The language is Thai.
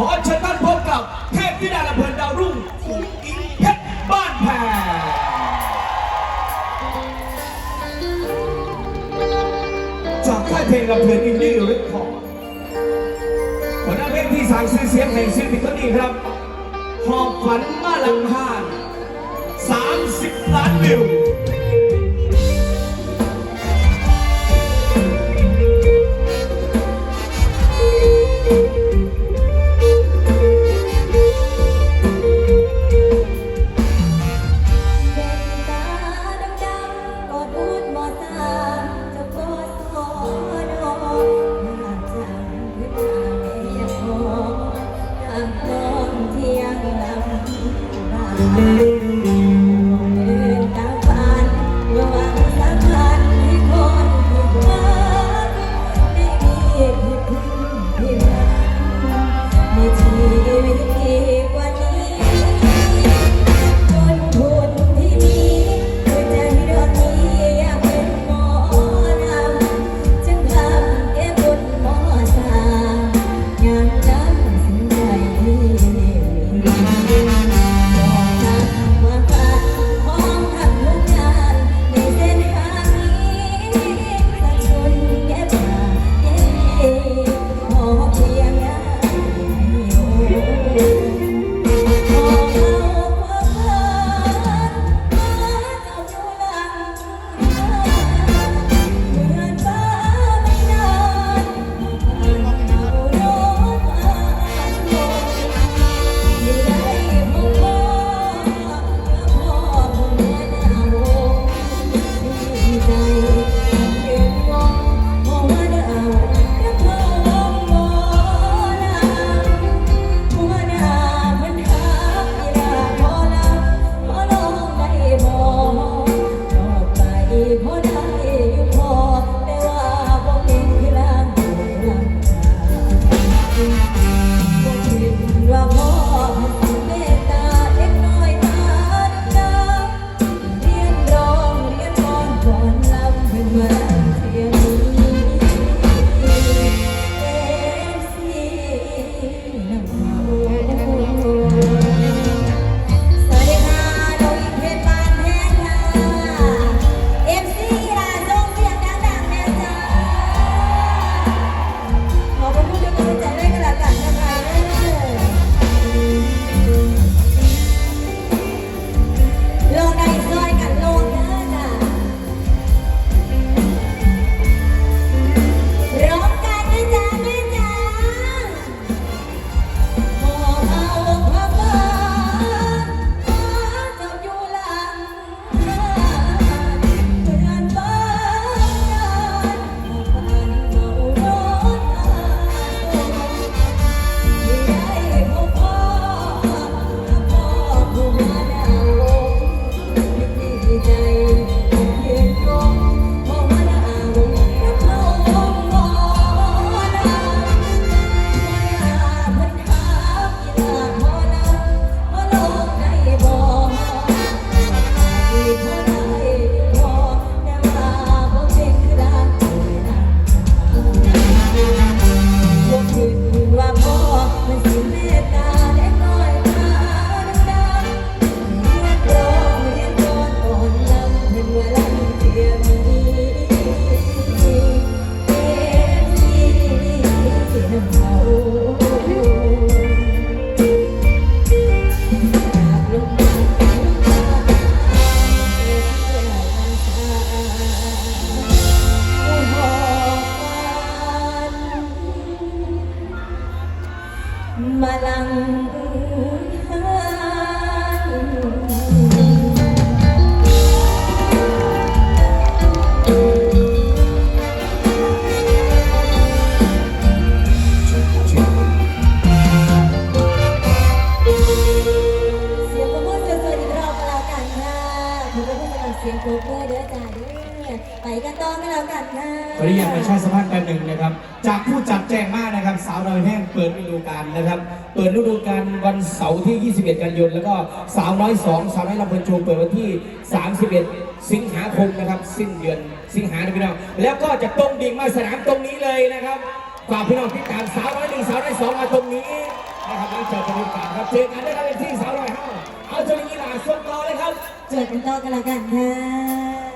ขอเชิญท่านพบกับเทพธิดาลำเพลินดาวรุ่งอุ๋งอิงเพชรบ้านแพงจากค่ายเพลงลำเพลินอินดี้ริคคอร์ดหัวหน้าเพลงที่สร้างชื่อเสียงแห่งศิลปินคนนี้ครับหอบฝันมาลังพาน30 ล้านวิว บา โคเวอร์เด้อจ้าด้วยไปกันต่อไม่แล้วกันนะขออนุญาตไปใช้สัมภาษณ์แป๊หนึ่งนะครับ จากผู้จัดแจงมากนะครับ สาวน้อยแห้งเปิดฤดูกาลนะครับ เปิดฤดูกาลวันเสาร์ที่ 21 กันยายนแล้วก็สาวน้อยสองสาวน้อยลำเพลินโชว์เปิดวันที่ 31 สิงหาคมนะครับ สิ้นเดือนสิงหาคมพี่น้องแล้วก็จะตรงดิ่งมาสนามตรงนี้เลยนะครับฝากพี่น้องที่ตามสาวน้อยหนึ่งสาวน้อยสองมาตรงนี้นะครับแล้เจอกันโอกาสครับเจอกันได้ครับที่สาวน้อยห้าเอาจนกีฬาส่งต่อ เจอกันต่อกันแล้วกันค่ะ